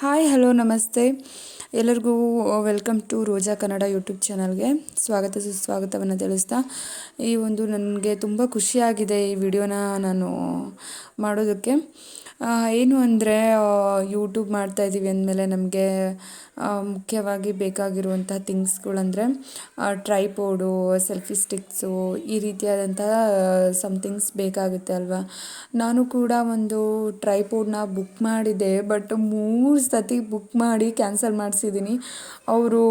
Hi hello ನಮಸ್ತೆ. ಎಲ್ಲರಿಗೂ welcome to Roja Kannada YouTube ಚಾನಲ್ಗೆ ಸ್ವಾಗತ ಸುಸ್ವಾಗತವನ್ನು ತಿಳಿಸ್ತಾ. ಈ ಒಂದು ನನಗೆ ತುಂಬ ಖುಷಿಯಾಗಿದೆ ಈ ವಿಡಿಯೋನ ನಾನು ಮಾಡೋದಕ್ಕೆ. ಏನು ಅಂದರೆ ಯೂಟ್ಯೂಬ್ ಮಾಡ್ತಾ ಇದ್ದೀವಿ ಅಂದಮೇಲೆ ನಮಗೆ ಮುಖ್ಯವಾಗಿ ಬೇಕಾಗಿರುವಂಥ ಥಿಂಗ್ಸ್ಗಳಂದರೆ ಟ್ರೈಪೋಡು, ಸೆಲ್ಫಿ ಸ್ಟಿಕ್ಸು, ಈ ರೀತಿಯಾದಂತಹ ಸಮ್ಥಿಂಗ್ಸ್ ಬೇಕಾಗುತ್ತೆ ಅಲ್ವಾ? ನಾನು ಕೂಡ ಒಂದು ಟ್ರೈಪೋಡ್ನ ಬುಕ್ ಮಾಡಿದೆ ಬಟ್ ಮೂರು ಸತಿ ಬುಕ್ ಮಾಡಿ ಕ್ಯಾನ್ಸಲ್ ಮಾಡಿಸಿದ್ದೀನಿ ಅವರು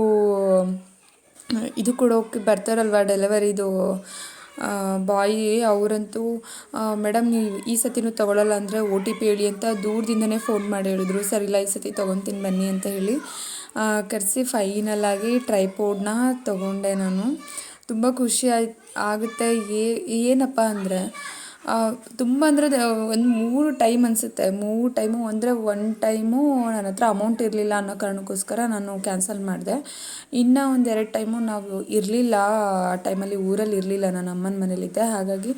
ಇದು ಕೊಡೋಕ್ಕೆ ಬರ್ತಾರಲ್ವ, ಡೆಲಿವರಿದು? ಬಾಯಿ ಅವರಂತೂ ಮೇಡಮ್, ನೀವು ಈ ಸತಿನೂ ತೊಗೊಳಲ್ಲ ಅಂದರೆ ಒ ಟಿ ಪಿ ಹೇಳಿ ಅಂತ ದೂರದಿಂದನೇ ಫೋನ್ ಮಾಡಿ ಹೇಳಿದ್ರು. ಸರ್, ಇಲ್ಲ, ಈ ಸತಿ ತೊಗೊತೀನಿ, ಬನ್ನಿ ಅಂತ ಹೇಳಿ ಕರೆಸಿ ಫೈನಲ್ ಆಗಿ ಟ್ರೈಪೋಡ್ನ ತೊಗೊಂಡೆ ನಾನು. ತುಂಬ ಖುಷಿ ಆಯ್ತು ಆಗುತ್ತೆ. ಏನಪ್ಪ ಅಂದರೆ ತುಂಬ ಅಂದರೆ ಒಂದು ಮೂರು ಟೈಮ್ ಅನಿಸುತ್ತೆ. ಮೂರು ಟೈಮು, ಅಂದರೆ ಒನ್ ಟೈಮು ನನ್ನ ಹತ್ರ ಅಮೌಂಟ್ ಇರಲಿಲ್ಲ ಅನ್ನೋ ಕಾರಣಕ್ಕೋಸ್ಕರ ನಾನು ಕ್ಯಾನ್ಸಲ್ ಮಾಡಿದೆ. ಇನ್ನು ಒಂದು ಎರಡು ಟೈಮು ನಾವು ಇರಲಿಲ್ಲ, ಆ ಟೈಮಲ್ಲಿ ಊರಲ್ಲಿ ಇರಲಿಲ್ಲ, ನಾನು ಅಮ್ಮನ ಮನೇಲಿದ್ದೆ. ಹಾಗಾಗಿ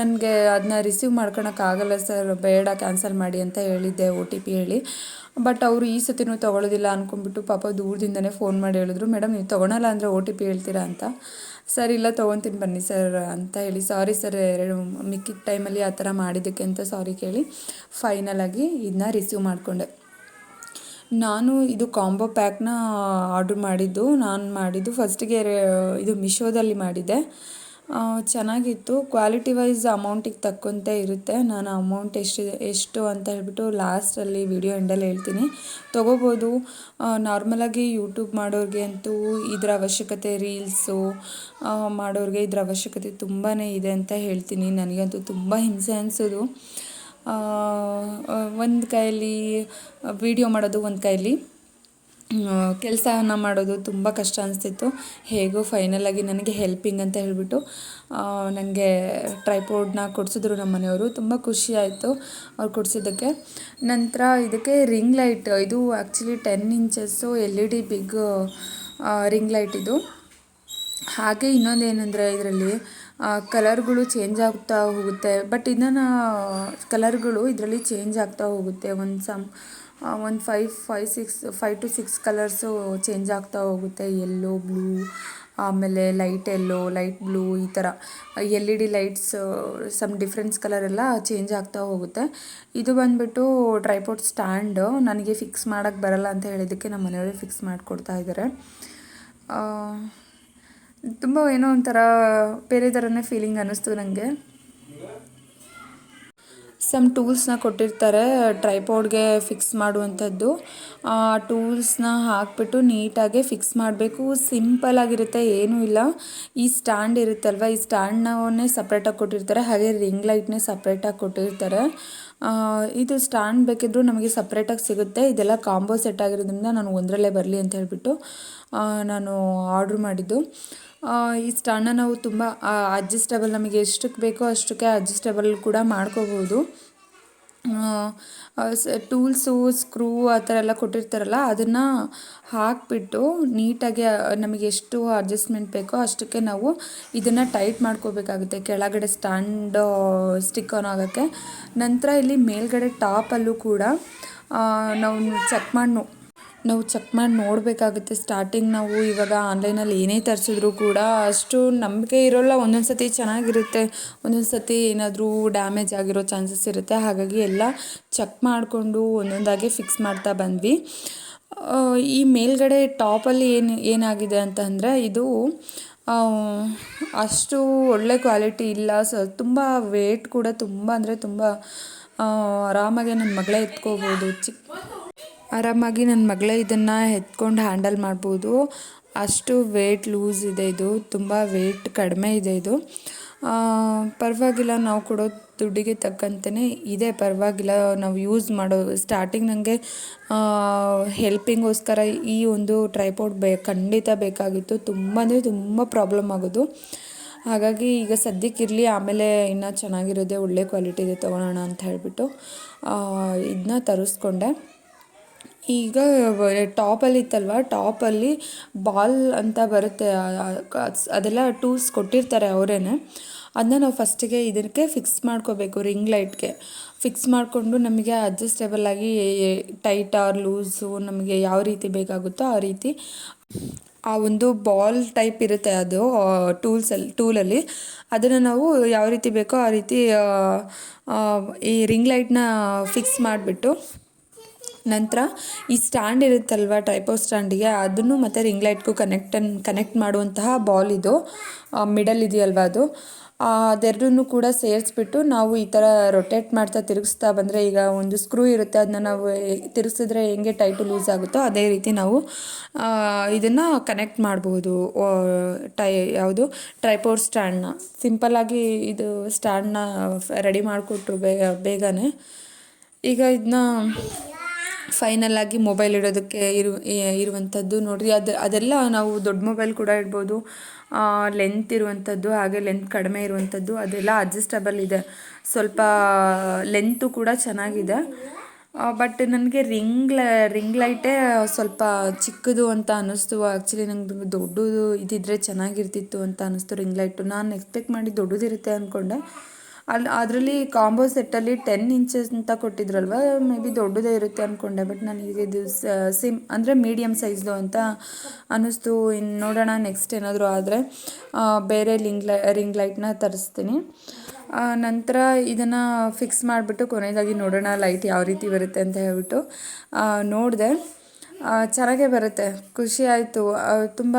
ನನಗೆ ಅದನ್ನ ರಿಸೀವ್ ಮಾಡ್ಕೊಳಕ್ಕಾಗಲ್ಲ ಸರ್, ಬೇಡ ಕ್ಯಾನ್ಸಲ್ ಮಾಡಿ ಅಂತ ಹೇಳಿದ್ದೆ ಒ ಟಿ ಪಿ ಹೇಳಿ. ಬಟ್ ಅವರು ಈ ಸತಿನೂ ತೊಗೊಳೋದಿಲ್ಲ ಅಂದ್ಕೊಂಡ್ಬಿಟ್ಟು ಪಾಪ ದೂರದಿಂದನೇ ಫೋನ್ ಮಾಡಿ ಹೇಳಿದ್ರು. ಮೇಡಮ್, ನೀವು ತೊಗೊಳಲ್ಲ ಅಂದರೆ ಓ ಟಿ ಪಿ ಹೇಳ್ತೀರಾ ಅಂತ? ಸರ್, ಇಲ್ಲ, ತೊಗೊತೀನಿ ಬನ್ನಿ ಸರ್ ಅಂತ ಹೇಳಿ, ಸಾರಿ ಸರ್, ಎರಡು ಮಿಕ್ಕಿದ ಟೈಮಲ್ಲಿ ಆ ಥರ ಮಾಡಿದ್ದಕ್ಕೆ ಅಂತ ಸಾರಿ ಕೇಳಿ ಫೈನಲ್ ಆಗಿ ಇದನ್ನ ರಿಸೀವ್ ಮಾಡಿಕೊಂಡೆ. ನಾನು ಇದು ಕಾಂಬೋ ಪ್ಯಾಕ್ನ ಆರ್ಡ್ರ್ ಮಾಡಿದ್ದು. ನಾನು ಮಾಡಿದ್ದು ಫಸ್ಟಿಗೆ ಇದು ಮಿಶೋದಲ್ಲಿ ಮಾಡಿದ್ದೆ. ಚೆನ್ನಾಗಿತ್ತು. ಕ್ವಾಲಿಟಿ ವೈಸ್ ಅಮೌಂಟಿಗೆ ತಕ್ಕಂತೆ ಇರುತ್ತೆ. ನಾನು ಅಮೌಂಟ್ ಎಷ್ಟು ಎಷ್ಟು ಅಂತ ಹೇಳ್ಬಿಟ್ಟು ಲಾಸ್ಟಲ್ಲಿ ವಿಡಿಯೋ ಎಂಡಲ್ಲಿ ಹೇಳ್ತೀನಿ. ತೊಗೋಬೋದು. ನಾರ್ಮಲಾಗಿ ಯೂಟ್ಯೂಬ್ ಮಾಡೋರಿಗೆ ಅಂತೂ ಇದರ ಅವಶ್ಯಕತೆ ರೀಲ್ಸು ಮಾಡೋರಿಗೆ ಇದರ ಅವಶ್ಯಕತೆ ತುಂಬಾ ಇದೆ ಅಂತ ಹೇಳ್ತೀನಿ. ನನಗಂತೂ ತುಂಬ ಹಿಂಸೆ ಅನಿಸೋದು. ಒಂದು ಕೈಯಲ್ಲಿ ವಿಡಿಯೋ ಮಾಡೋದು ಒಂದು ಕೈಯಲ್ಲಿ ಕೆಲಸನ ಮಾಡೋದು ತುಂಬ ಕಷ್ಟ ಅನಿಸ್ತಿತ್ತು. ಹೇಗೋ ಫೈನಲಾಗಿ ನನಗೆ ಹೆಲ್ಪಿಂಗ್ ಅಂತ ಹೇಳಿಬಿಟ್ಟು ನನಗೆ ಟ್ರೈಪೋಡ್ನ ಕೊಡಿಸಿದ್ರು ನಮ್ಮ ಮನೆಯವರು. ತುಂಬ ಖುಷಿ ಆಯಿತು ಅವ್ರು ಕೊಡಿಸಿದ್ದಕ್ಕೆ. ನಂತರ ಇದಕ್ಕೆ ರಿಂಗ್ ಲೈಟ್ ಇದು actually ten inches L E D big ring light ಇದು. ಹಾಗೆ ಇನ್ನೊಂದು ಏನಂದರೆ ಇದರಲ್ಲಿ ಕಲರ್ಗಳು ಚೇಂಜ್ ಆಗ್ತಾ ಹೋಗುತ್ತೆ. ಬಟ್ ಇದನ್ನು ಕಲರ್ಗಳು ಇದರಲ್ಲಿ ಚೇಂಜ್ ಆಗ್ತಾ ಹೋಗುತ್ತೆ. ಒಂದು ಸಮ್ ಒಂದು five five six five two six colours change ಆಗ್ತಾ ಹೋಗುತ್ತೆ. ಯೆಲ್ಲೋ ಬ್ಲೂ ಆಮೇಲೆ ಲೈಟ್ ಎಲ್ಲೋ ಲೈಟ್ ಬ್ಲೂ ಈ ಥರ L E D lights some difference colour ಎಲ್ಲ ಚೇಂಜ್ ಆಗ್ತಾ ಹೋಗುತ್ತೆ. ಇದು ಬಂದುಬಿಟ್ಟು ಟ್ರೈಪೋರ್ಟ್ ಸ್ಟ್ಯಾಂಡು ನನಗೆ ಫಿಕ್ಸ್ ಮಾಡೋಕ್ಕೆ ಬರಲ್ಲ ಅಂತ ಹೇಳಿದ್ದಕ್ಕೆ ನಮ್ಮ ಮನೆಯವರೇ ಫಿಕ್ಸ್ ಮಾಡಿಕೊಡ್ತಾ ಇದ್ದಾರೆ. ತುಂಬ ಏನೋ ಒಂಥರ ಬೇರೆ ಥರನೇ ಫೀಲಿಂಗ್ ಅನ್ನಿಸ್ತು ನನಗೆ ಸಮ್ ಟೂಲ್ಸ್ನ ಕೊಟ್ಟಿರ್ತಾರೆ ಟ್ರೈಪೋಡ್ಗೆ ಫಿಕ್ಸ್ ಮಾಡುವಂಥದ್ದು. ಆ ಟೂಲ್ಸ್ನ ಹಾಕ್ಬಿಟ್ಟು ನೀಟಾಗಿ ಫಿಕ್ಸ್ ಮಾಡಬೇಕು. ಸಿಂಪಲ್ ಆಗಿರುತ್ತೆ, ಏನೂ ಇಲ್ಲ. ಈ ಸ್ಟ್ಯಾಂಡ್ ಇರುತ್ತಲ್ವ, ಈ ಸ್ಟ್ಯಾಂಡ್ನವನ್ನೇ ಸಪ್ರೇಟಾಗಿ ಕೊಟ್ಟಿರ್ತಾರೆ. ಹಾಗೆ ರಿಂಗ್ ಲೈಟ್ನೇ ಸಪ್ರೇಟಾಗಿ ಕೊಟ್ಟಿರ್ತಾರೆ. ಇದು ಸ್ಟ್ಯಾಂಡ್ ಬೇಕಿದ್ದರೂ ನಮಗೆ ಸಪ್ರೇಟಾಗಿ ಸಿಗುತ್ತೆ. ಇದೆಲ್ಲ ಕಾಂಬೋ ಸೆಟ್ ಆಗಿರೋದ್ರಿಂದ ನಾನು ಒಂದರಲ್ಲೇ ಬರಲಿ ಅಂತ ಹೇಳಿಬಿಟ್ಟು ನಾನು ಆರ್ಡ್ರ್ ಮಾಡಿದ್ದು. ಈ ಸ್ಟ್ಯಾಂಡನ್ನ ನಾವು ತುಂಬ ಅಡ್ಜಸ್ಟಬಲ್ ನಮಗೆ ಎಷ್ಟಕ್ಕೆ ಬೇಕೋ ಅಷ್ಟಕ್ಕೆ ಅಡ್ಜಸ್ಟಬಲ್ ಕೂಡ ಮಾಡ್ಕೋಬೋದು. ಟೂಲ್ಸು, ಸ್ಕ್ರೂ ಆ ಥರ ಎಲ್ಲ ಕೊಟ್ಟಿರ್ತಾರಲ್ಲ, ಅದನ್ನು ಹಾಕಿಬಿಟ್ಟು ನೀಟಾಗಿ ನಮಗೆ ಎಷ್ಟು ಅಡ್ಜಸ್ಟ್ಮೆಂಟ್ ಬೇಕೋ ಅಷ್ಟಕ್ಕೆ ನಾವು ಇದನ್ನು ಟೈಟ್ ಮಾಡ್ಕೋಬೇಕಾಗುತ್ತೆ. ಕೆಳಗಡೆ ಸ್ಟ್ಯಾಂಡ್ ಸ್ಟಿಕ್ ಆನ್ ಆಗೋಕ್ಕೆ. ನಂತರ ಇಲ್ಲಿ ಮೇಲ್ಗಡೆ ಟಾಪಲ್ಲೂ ಕೂಡ ನಾವು ಚೆಕ್ ಮಾಡಿ ನಾವು ಚೆಕ್ ಮಾಡಿ ನೋಡಬೇಕಾಗುತ್ತೆ ಸ್ಟಾರ್ಟಿಂಗ್ ನಾವು ಇವಾಗ ಆನ್ಲೈನಲ್ಲಿ ಏನೇ ತರಿಸಿದ್ರು ಕೂಡ ಅಷ್ಟು ನಂಬಿಕೆ ಇರೋಲ್ಲ. ಒಂದೊಂದು ಸತಿ ಚೆನ್ನಾಗಿರುತ್ತೆ, ಒಂದೊಂದು ಸತಿ ಏನಾದರೂ ಡ್ಯಾಮೇಜ್ ಆಗಿರೋ ಚಾನ್ಸಸ್ ಇರುತ್ತೆ. ಹಾಗಾಗಿ ಎಲ್ಲ ಚೆಕ್ ಮಾಡಿಕೊಂಡು ಒಂದೊಂದಾಗಿ ಫಿಕ್ಸ್ ಮಾಡ್ತಾ ಬಂದ್ವಿ. ಈ ಮೇಲ್ಗಡೆ ಟಾಪಲ್ಲಿ ಏನು, ಏನಾಗಿದೆ ಅಂತಂದರೆ ಇದು ಅಷ್ಟು ಒಳ್ಳೆ ಕ್ವಾಲಿಟಿ ಇಲ್ಲ. ಸ ತುಂಬ ವೇಟ್ ಕೂಡ ತುಂಬ ಅಂದರೆ ತುಂಬ ಆರಾಮಾಗಿ ನನ್ನ ಮಗಳೇ ಎತ್ಕೋಬೋದು. ಚಿಕ್ಕ ಆರಾಮಾಗಿ ನನ್ನ ಮಗಳೇ ಇದನ್ನು ಎತ್ಕೊಂಡು ಹ್ಯಾಂಡಲ್ ಮಾಡ್ಬೋದು. ಅಷ್ಟು ವೆಯ್ಟ್ ಲೂಸ್ ಇದೆ ಇದು. ತುಂಬ ವೇಟ್ ಕಡಿಮೆ ಇದೆ ಇದು. ಪರವಾಗಿಲ್ಲ ನಾವು ಕೊಡೋ ದುಡ್ಡಿಗೆ ತಕ್ಕಂತೆಯೇ ಇದೆ. ಪರವಾಗಿಲ್ಲ ನಾವು ಯೂಸ್ ಮಾಡೋ ಸ್ಟಾರ್ಟಿಂಗ್ ನನಗೆ ಹೆಲ್ಪಿಂಗೋಸ್ಕರ ಈ ಒಂದು ಟ್ರೈಪೋಡ್ ಬೇ, ಖಂಡಿತ ಬೇಕಾಗಿತ್ತು. ತುಂಬ ಅಂದರೆ ತುಂಬ ಪ್ರಾಬ್ಲಮ್ ಆಗೋದು. ಹಾಗಾಗಿ ಈಗ ಸದ್ಯಕ್ಕೆ ಇರಲಿ ಆಮೇಲೆ ಇನ್ನೂ ಚೆನ್ನಾಗಿರೋದೇ ಒಳ್ಳೆ ಕ್ವಾಲಿಟಿದೆ ತೊಗೊಳೋಣ ಅಂತ ಹೇಳಿಬಿಟ್ಟು ಇದನ್ನ ತರಿಸ್ಕೊಂಡೆ. ಈಗ ಟಾಪಲ್ಲಿ ಇತ್ತಲ್ವ ಟಾಪಲ್ಲಿ ಬಾಲ್ ಅಂತ ಬರುತ್ತೆ. ಅದೆಲ್ಲ ಟೂಲ್ಸ್ ಕೊಟ್ಟಿರ್ತಾರೆ ಅವರೇನೆ. ಅದನ್ನ ನಾವು ಫಸ್ಟಿಗೆ ಇದಕ್ಕೆ ಫಿಕ್ಸ್ ಮಾಡ್ಕೋಬೇಕು, ರಿಂಗ್ ಲೈಟ್ಗೆ. ಫಿಕ್ಸ್ ಮಾಡಿಕೊಂಡು ನಮಗೆ ಅಡ್ಜಸ್ಟೇಬಲ್ ಆಗಿ ಟೈಟ್ ಆರ್ ಲೂಸು ನಮಗೆ ಯಾವ ರೀತಿ ಬೇಕಾಗುತ್ತೋ ಆ ರೀತಿ. ಆ ಒಂದು ಬಾಲ್ ಟೈಪ್ ಇರುತ್ತೆ ಅದು ಟೂಲ್ಸಲ್ಲಿ ಟೂಲಲ್ಲಿ. ಅದನ್ನು ನಾವು ಯಾವ ರೀತಿ ಬೇಕೋ ಆ ರೀತಿ ಈ ರಿಂಗ್ ಲೈಟ್ನ ಫಿಕ್ಸ್ ಮಾಡಿಬಿಟ್ಟು ನಂತರ ಈ ಸ್ಟ್ಯಾಂಡ್ ಇರುತ್ತಲ್ವ ಟೈಪೋ ಸ್ಟ್ಯಾಂಡಿಗೆ ಅದನ್ನು ಮತ್ತು ರಿಂಗ್ ಲೈಟ್ಗೂ ಕನೆಕ್ಟನ್ ಕನೆಕ್ಟ್ ಮಾಡುವಂತಹ ಬಾಲ್ ಇದು ಮಿಡಲ್ ಇದೆಯಲ್ವ ಅದು. ಅದೆರಡನ್ನೂ ಕೂಡ ಸೇರಿಸ್ಬಿಟ್ಟು ನಾವು ಈ ಥರ ರೊಟೇಟ್ ಮಾಡ್ತಾ ತಿರುಗಿಸ್ತಾ ಬಂದರೆ ಈಗ ಒಂದು ಸ್ಕ್ರೂ ಇರುತ್ತೆ ಅದನ್ನ ನಾವು ತಿರುಗಿಸಿದ್ರೆ ಹೆಂಗೆ ಟೈಟು ಲೂಸ್ ಆಗುತ್ತೋ ಅದೇ ರೀತಿ ನಾವು ಇದನ್ನು ಕನೆಕ್ಟ್ ಮಾಡ್ಬೋದು ಟೈ, ಯಾವುದು ಟ್ರೈಪೋರ್ ಸ್ಟ್ಯಾಂಡ್ನ ಸಿಂಪಲ್ಲಾಗಿ ಇದು ಸ್ಟ್ಯಾಂಡ್ನ ರೆಡಿ ಮಾಡಿಕೊಟ್ರು ಬೇಗ ಬೇಗನೆ. ಈಗ ಇದನ್ನ ಫೈನಲ್ ಆಗಿ ಮೊಬೈಲ್ ಇಡೋದಕ್ಕೆ ಇರು ಇರುವಂಥದ್ದು ನೋಡಿರಿ. ಅದು, ಅದೆಲ್ಲ ನಾವು ದೊಡ್ಡ ಮೊಬೈಲ್ ಕೂಡ ಇಡ್ಬೋದು. ಲೆಂತ್ ಇರುವಂಥದ್ದು, ಹಾಗೆ ಲೆಂತ್ ಕಡಿಮೆ ಇರುವಂಥದ್ದು, ಅದೆಲ್ಲ ಅಡ್ಜಸ್ಟಬಲ್ ಇದೆ. ಸ್ವಲ್ಪ ಲೆಂತು ಕೂಡ ಚೆನ್ನಾಗಿದೆ. ಬಟ್ ನನಗೆ ರಿಂಗ್ ರಿಂಗ್ ಲೈಟೇ ಸ್ವಲ್ಪ ಚಿಕ್ಕದು ಅಂತ ಅನ್ನಿಸ್ತು. ಆ್ಯಕ್ಚುಲಿ ನಂಗೆ ದೊಡ್ಡದು ಇದಿದ್ದರೆ ಚೆನ್ನಾಗಿರ್ತಿತ್ತು ಅಂತ ಅನ್ನಿಸ್ತು ರಿಂಗ್ ಲೈಟು ನಾನು ಎಕ್ಸ್ಪೆಕ್ಟ್ ಮಾಡಿ ದೊಡ್ಡದಿರುತ್ತೆ ಅಂದ್ಕೊಂಡೆ ಅಲ್ಲಿ ಅದರಲ್ಲಿ ಕಾಂಬೋ ಸೆಟ್ಟಲ್ಲಿ ಟೆನ್ ಇಂಚಸ್ ಅಂತ ಕೊಟ್ಟಿದ್ರಲ್ವ? ಮೇ ಬಿ ದೊಡ್ಡದೇ ಇರುತ್ತೆ ಅಂದ್ಕೊಂಡೆ ಬಟ್ ನನಗೆ ಇದು ಸಿಮ್, ಅಂದರೆ ಮೀಡಿಯಮ್ ಸೈಜ್ದು ಅಂತ ಅನ್ನಿಸ್ತು. ಇನ್ನು ನೋಡೋಣ ನೆಕ್ಸ್ಟ್ ಏನಾದರೂ ಆದರೆ ಬೇರೆ ಲಿಂಗ್ ಲೈ, ರಿಂಗ್ ಲೈಟ್ನ ತರಿಸ್ತೀನಿ. ನಂತರ ಇದನ್ನು ಫಿಕ್ಸ್ ಮಾಡಿಬಿಟ್ಟು ಕೊನೆಯದಾಗಿ ನೋಡೋಣ ಲೈಟ್ ಯಾವ ರೀತಿ ಬರುತ್ತೆ ಅಂತ ಹೇಳ್ಬಿಟ್ಟು. ನೋಡಿದೆ. ಚೆನ್ನಾಗೇ ಬರುತ್ತೆ. ಖುಷಿ ಆಯಿತು. ತುಂಬ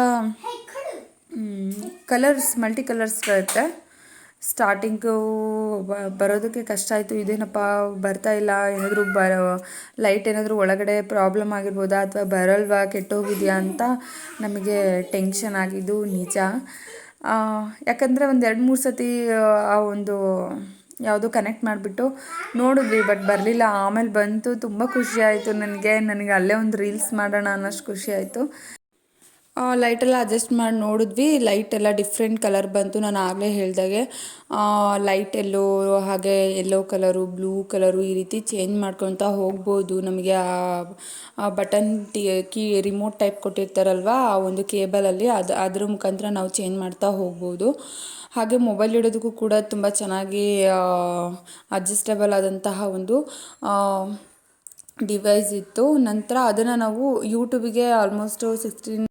ಕಲರ್ಸ್, ಮಲ್ಟಿ ಕಲರ್ಸ್ ಬರುತ್ತೆ. ಸ್ಟಾರ್ಟಿಂಗು ಬರೋದಕ್ಕೆ ಕಷ್ಟ ಆಯಿತು. ಇದೇನಪ್ಪ, ಬರ್ತಾ ಇಲ್ಲ. ಏನಾದರೂ ಬರೋ ಲೈಟ್ ಏನಾದರೂ ಒಳಗಡೆ ಪ್ರಾಬ್ಲಮ್ ಆಗಿರ್ಬೋದಾ? ಅಥವಾ ಬರಲ್ವಾ? ಕೆಟ್ಟೋಗಿದೆಯಾ ಅಂತ ನಮಗೆ ಟೆನ್ಷನ್ ಆಗಿದ್ದು ನಿಜ. ಯಾಕಂದರೆ ಒಂದು ಎರಡು ಮೂರು ಸತಿ, ಆ ಒಂದು ಯಾವುದು ಕನೆಕ್ಟ್ ಮಾಡಿಬಿಟ್ಟು ನೋಡಿದ್ವಿ ಬಟ್ ಬರಲಿಲ್ಲ. ಆಮೇಲೆ ಬಂತು, ತುಂಬ ಖುಷಿ ಆಯಿತು. ನನಗೆ ನನಗೆ ಅಲ್ಲೇ ಒಂದು ರೀಲ್ಸ್ ಮಾಡೋಣ ಅನ್ನೋಷ್ಟು ಖುಷಿ ಆಯಿತು. ಲೈಟೆಲ್ಲ ಅಡ್ಜಸ್ಟ್ ಮಾಡಿ ನೋಡಿದ್ವಿ. ಲೈಟ್ ಎಲ್ಲ ಡಿಫ್ರೆಂಟ್ ಕಲರ್ ಬಂತು. ನಾನು ಆಗಲೇ ಹೇಳಿದಾಗೆ ಲೈಟ್ ಎಲ್ಲೋ, ಹಾಗೆ ಎಲ್ಲೋ ಕಲರು ಬ್ಲೂ ಕಲರು ಈ ರೀತಿ ಚೇಂಜ್ ಮಾಡ್ಕೊತಾ ಹೋಗ್ಬೋದು. ನಮಗೆ ಆ button T key remote type ಕೊಟ್ಟಿರ್ತಾರಲ್ವ, ಆ ಒಂದು ಕೇಬಲಲ್ಲಿ ಅದು, ಅದ್ರ ಮುಖಾಂತರ ನಾವು ಚೇಂಜ್ ಮಾಡ್ತಾ ಹೋಗ್ಬೋದು. ಹಾಗೆ ಮೊಬೈಲ್ ಇಡೋದಕ್ಕೂ ಕೂಡ ತುಂಬ ಚೆನ್ನಾಗಿ ಅಡ್ಜಸ್ಟಬಲ್ ಆದಂತಹ ಒಂದು ಡಿವೈಸ್ ಇತ್ತು. ನಂತರ ಅದನ್ನು ನಾವು ಯೂಟ್ಯೂಬಿಗೆ almost sixteen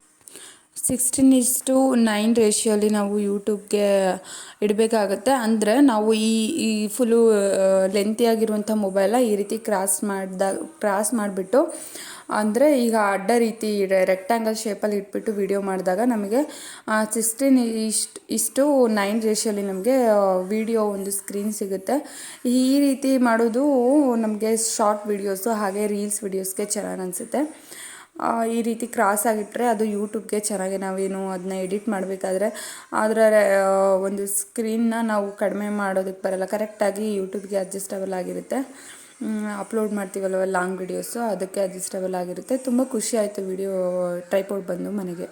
sixteen is to nine ರೇಷಿಯೋಲಿ ನಾವು ಯೂಟ್ಯೂಬ್ಗೆ ಇಡಬೇಕಾಗತ್ತೆ. ಅಂದರೆ ನಾವು ಈ ಈ ಫುಲ್ಲು ಲೆಂತಿಯಾಗಿರುವಂಥ ಮೊಬೈಲ ಈ ರೀತಿ ಕ್ರಾಸ್ ಮಾಡಿದಾಗ ಕ್ರಾಸ್ ಮಾಡಿಬಿಟ್ಟು, ಅಂದರೆ ಈಗ ಅಡ್ಡ ರೀತಿ ರೆಕ್ಟ್ಯಾಂಗಲ್ ಶೇಪಲ್ಲಿ ಇಟ್ಬಿಟ್ಟು ವಿಡಿಯೋ ಮಾಡಿದಾಗ ನಮಗೆ ಸಿಕ್ಸ್ಟೀನ್ ಇಷ್ಟು ಇಷ್ಟು ನೈನ್ ರೇಷಿಯೋಲಿ ನಮಗೆ ವಿಡಿಯೋ ಒಂದು ಸ್ಕ್ರೀನ್ ಸಿಗುತ್ತೆ. ಈ ರೀತಿ ಮಾಡೋದು ನಮಗೆ ಶಾರ್ಟ್ ವೀಡಿಯೋಸು ಹಾಗೆ ರೀಲ್ಸ್ ವೀಡಿಯೋಸ್ಗೆ ಚೆನ್ನಾಗಿ ಅನಿಸುತ್ತೆ. ಈ ರೀತಿ ಕ್ರಾಸ್ ಆಗಿಟ್ಟರೆ ಅದು ಯೂಟ್ಯೂಬ್ಗೆ ಚೆನ್ನಾಗಿ ನಾವೇನು ಅದನ್ನ ಎಡಿಟ್ ಮಾಡಬೇಕಾದ್ರೆ ಅದರ ಒಂದು ಸ್ಕ್ರೀನ್ನ ನಾವು ಕಡಿಮೆ ಮಾಡೋದಕ್ಕೆ ಬರಲ್ಲ. ಕರೆಕ್ಟಾಗಿ ಯೂಟ್ಯೂಬ್ಗೆ ಅಡ್ಜಸ್ಟಬಲ್ ಆಗಿರುತ್ತೆ. ಅಪ್ಲೋಡ್ ಮಾಡ್ತೀವಲ್ವ ಲಾಂಗ್ ವಿಡಿಯೋಸು ಅದಕ್ಕೆ ಅಡ್ಜಸ್ಟಬಲ್ ಆಗಿರುತ್ತೆ. ತುಂಬ ಖುಷಿ ಆಯಿತು ವಿಡಿಯೋ ಟ್ರೈಪೋಡ್ ಬಂದು ಮನೆಗೆ.